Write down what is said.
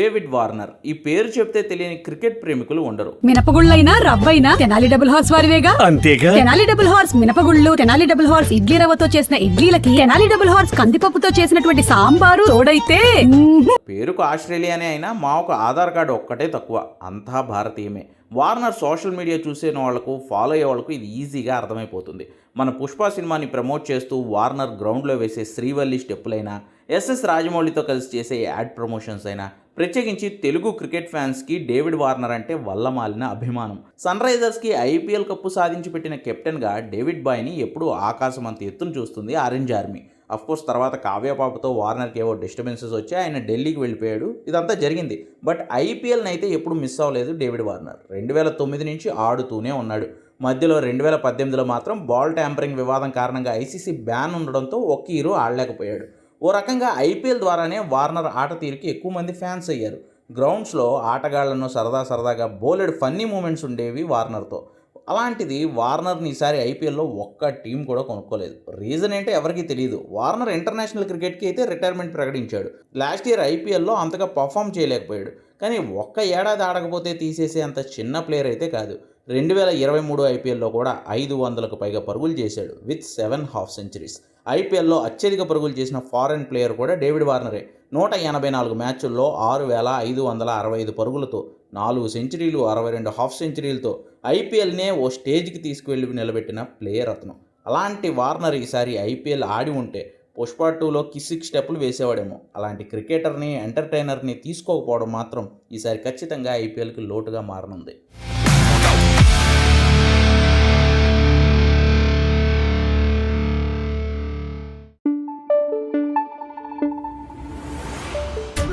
David Warner. ఈ పేరు చెప్తే తెలియని క్రికెట్ ప్రేమికులు ఉండరు. మినపగుళ్ళైనా రవ్వైనా తెనాలి డబుల్ హార్స్ వారివేగా? అంతేగా? తెనాలి డబుల్ హార్స్ మినపగుళ్ళు తెనాలి డబుల్ హార్స్ ఇడ్లీ రవ్వతో చేసిన ఇడ్లీలకి తెనాలి డబుల్ హార్స్ కందిపప్పుతో చేసినటువంటి సాంబారు తోడైతే. పేరుకు ఆస్ట్రేలియానే అయినా మా ఒక ఆధార్ కార్డు ఒక్కటే తక్కువ. అంతా భారతీయమే. వార్నర్ సోషల్ మీడియా చూసే వాళ్ళకు ఫాలో అయ్యే వాళ్ళకు ఇది ఈజీగా అర్థమైపోతుంది. మన పుష్ప సినిమాని ప్రమోట్ చేస్తూ వార్నర్ గ్రౌండ్లో వేసే శ్రీవల్లి స్టెప్పులైనా ఎస్ఎస్ రాజమౌళితో కలిసి చేసే యాడ్ ప్రమోషన్స్ అయినా ప్రత్యేకించి తెలుగు క్రికెట్ ఫ్యాన్స్కి డేవిడ్ వార్నర్ అంటే వల్లమాలిన అభిమానం. సన్ రైజర్స్కి ఐపీఎల్ కప్పు సాధించి పెట్టిన కెప్టెన్గా డేవిడ్ బాయ్ని ఎప్పుడూ ఆకాశమంత ఎత్తును చూస్తుంది ఆరెంజ్ ఆర్మీ. కోర్స్ తర్వాత కావ్యపాపతో వార్నర్కి ఏవో డిస్టర్బెన్సెస్ వచ్చి ఆయన ఢిల్లీకి వెళ్ళిపోయాడు. ఇదంతా జరిగింది. బట్ ఐపీఎల్ని అయితే ఎప్పుడు మిస్ అవ్వలేదు డేవిడ్ వార్నర్. రెండు వేల తొమ్మిది నుంచి ఆడుతూనే ఉన్నాడు. మధ్యలో రెండు వేల పద్దెనిమిదిలో మాత్రం బాల్ ట్యాంపరింగ్ వివాదం కారణంగా ఐసీసీ బ్యాన్ ఉండడంతో ఒక్క హీరో ఆడలేకపోయాడు. ఓ రకంగా ఐపీఎల్ ద్వారానే వార్నర్ ఆట తీరుకి ఎక్కువ మంది ఫ్యాన్స్ అయ్యారు. గ్రౌండ్స్లో ఆటగాళ్ళను సరదా సరదాగా బోలెడ్ ఫన్నీ మూమెంట్స్ ఉండేవి వార్నర్తో. అలాంటిది వార్నర్ని ఈసారి ఐపీఎల్లో ఒక్క టీం కూడా కొనుక్కోలేదు. రీజన్ ఏంటో ఎవరికీ తెలియదు వార్నర్ ఇంటర్నేషనల్ క్రికెట్కి అయితే రిటైర్మెంట్ ప్రకటించాడు. లాస్ట్ ఇయర్ ఐపీఎల్లో అంతగా పర్ఫామ్ చేయలేకపోయాడు. కానీ ఒక్క ఏడాది ఆడకపోతే తీసేసే అంత చిన్న ప్లేయర్ అయితే కాదు. రెండు వేల ఇరవై మూడు ఐపీఎల్లో కూడా ఐదు వందలకు పైగా పరుగులు చేశాడు విత్ సెవెన్ హాఫ్ సెంచరీస్. ఐపీఎల్లో అత్యధిక పరుగులు చేసిన ఫారెన్ ప్లేయర్ కూడా డేవిడ్ వార్నరే. నూట ఎనభై నాలుగు మ్యాచ్ల్లో ఆరు వేల ఐదు వందల అరవై ఐదు పరుగులతో నాలుగు సెంచరీలు అరవై రెండు హాఫ్ సెంచరీలతో ఐపీఎల్నే ఓ స్టేజ్కి తీసుకువెళ్ళి నిలబెట్టిన ప్లేయర్ అతను. అలాంటి వార్నర్ ఈసారి ఐపీఎల్ ఆడి ఉంటే పుష్ప టూలో కిసిక్ స్టెప్పులు వేసేవాడేమో. అలాంటి క్రికెటర్ని ఎంటర్టైనర్ని తీసుకోకపోవడం మాత్రం ఈసారి ఖచ్చితంగా ఐపీఎల్కి లోటుగా మారనుంది.